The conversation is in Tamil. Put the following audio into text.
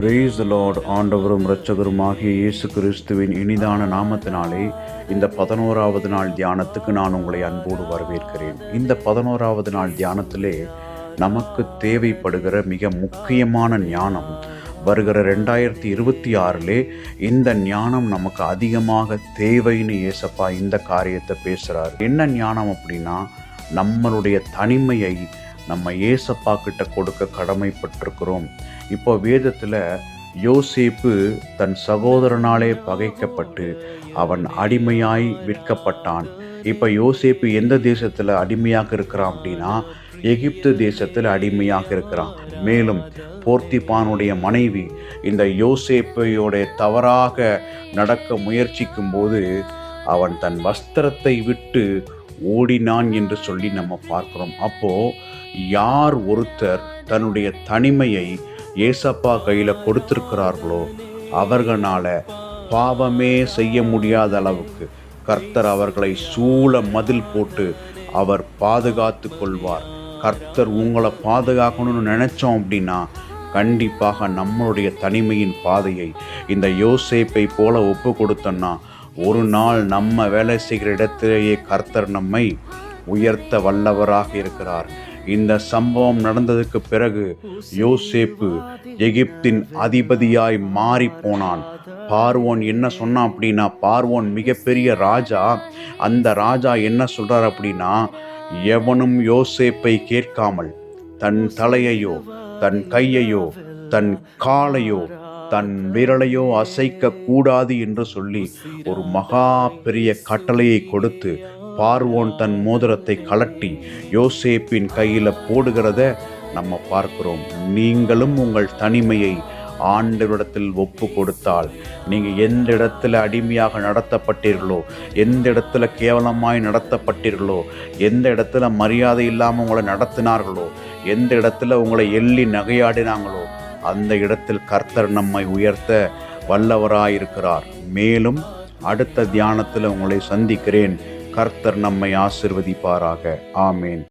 Praise லார்ட் ஆண்டவரும் இரட்சகருமாகிய இயேசு கிறிஸ்துவின் இனிதான நாமத்தினாலே இந்த பதினோராவது நாள் தியானத்துக்கு நான் உங்களை அன்போடு வரவேற்கிறேன். இந்த பதினோராவது நாள் தியானத்திலே நமக்கு தேவைப்படுகிற மிக முக்கியமான ஞானம் வருகிற ரெண்டாயிரத்தி இருபத்தி ஆறிலே இந்த ஞானம் நமக்கு அதிகமாக தேவைன்னு ஏசப்பா இந்த காரியத்தை பேசுகிறார் என்ன ஞானம் அப்படின்னா நம்மளுடைய தனிமையை நம்ம ஏசப்பா கிட்ட கொடுக்க கடமைப்பட்டிருக்கிறோம். இப்போ வேதத்தில் யோசேப்பு தன் சகோதரனாலே பகைக்கப்பட்டு அவன் அடிமையாய் விற்கப்பட்டான். இப்போ யோசேப்பு எந்த தேசத்தில் அடிமையாக இருக்கிறான் அப்படின்னா எகிப்து தேசத்தில் அடிமையாக இருக்கிறான். மேலும் போர்த்திபானுடைய மனைவி இந்த யோசேப்பையோட தவறாக நடக்க முயற்சிக்கும் போது அவன் தன் வஸ்திரத்தை விட்டு ஓடினான் என்று சொல்லி நம்ம பார்க்குறோம். அப்போது யார் ஒருத்தர் தன்னுடைய தனிமையை ஏசப்பா கையில் கொடுத்துருக்கிறார்களோ அவர்களால பாவமே செய்ய முடியாத அளவுக்கு கர்த்தர் அவர்களை சூழ மதில் போட்டு அவர் பாதுகாத்து கொள்வார். கர்த்தர் உங்களை பாதுகாக்கணும்னு நினைச்சோம் அப்படின்னா கண்டிப்பாக நம்மளுடைய தனிமையின் பாதையை இந்த யோசேப்பை போல ஒப்பு கொடுத்தோன்னா ஒரு நாள் நம்ம வேலை செய்கிற இடத்திலேயே கர்த்தர் நம்மை உயர்த்த வல்லவராக இருக்கிறார். இந்த சம்பவம் நடந்ததுக்கு பிறகு யோசேப்பு எகிப்தின் அதிபதியாய் மாறி போனான். பார்வோன் என்ன சொன்னான் அப்படின்னா பார்வோன் மிகப்பெரிய ராஜா அந்த ராஜா என்ன சொல்றார் அப்படின்னா எவனும் யோசேப்பை கேட்காமல் தன் தலையையோ தன் கையையோ தன் காலையோ தன் விரலையோ அசைக்க கூடாது என்று சொல்லி ஒரு மகா பெரிய கட்டளையை கொடுத்து பார்வோன் தன் மோதிரத்தை கலட்டி யோசேப்பின் கையில் போடுகிறத நம்ம பார்க்கிறோம். நீங்களும் உங்கள் தனிமையை ஆண்டவரிடத்தில் ஒப்பு கொடுத்தால் நீங்கள் எந்த இடத்துல அடிமையாக நடத்தப்பட்டீர்களோ எந்த இடத்துல கேவலமாய் நடத்தப்பட்டீர்களோ எந்த இடத்துல மரியாதை இல்லாமல் உங்களை நடத்தினார்களோ எந்த இடத்துல உங்களை எள்ளி நகையாடினாங்களோ அந்த இடத்தில் கர்த்தர் நம்மை உயர்த்த வல்லவராயிருக்கிறார். மேலும் அடுத்த தியானத்தில் உங்களை சந்திக்கிறேன். கர்த்தர் நம்மை ஆசிர்வதிப்பாராக. ஆமேன்.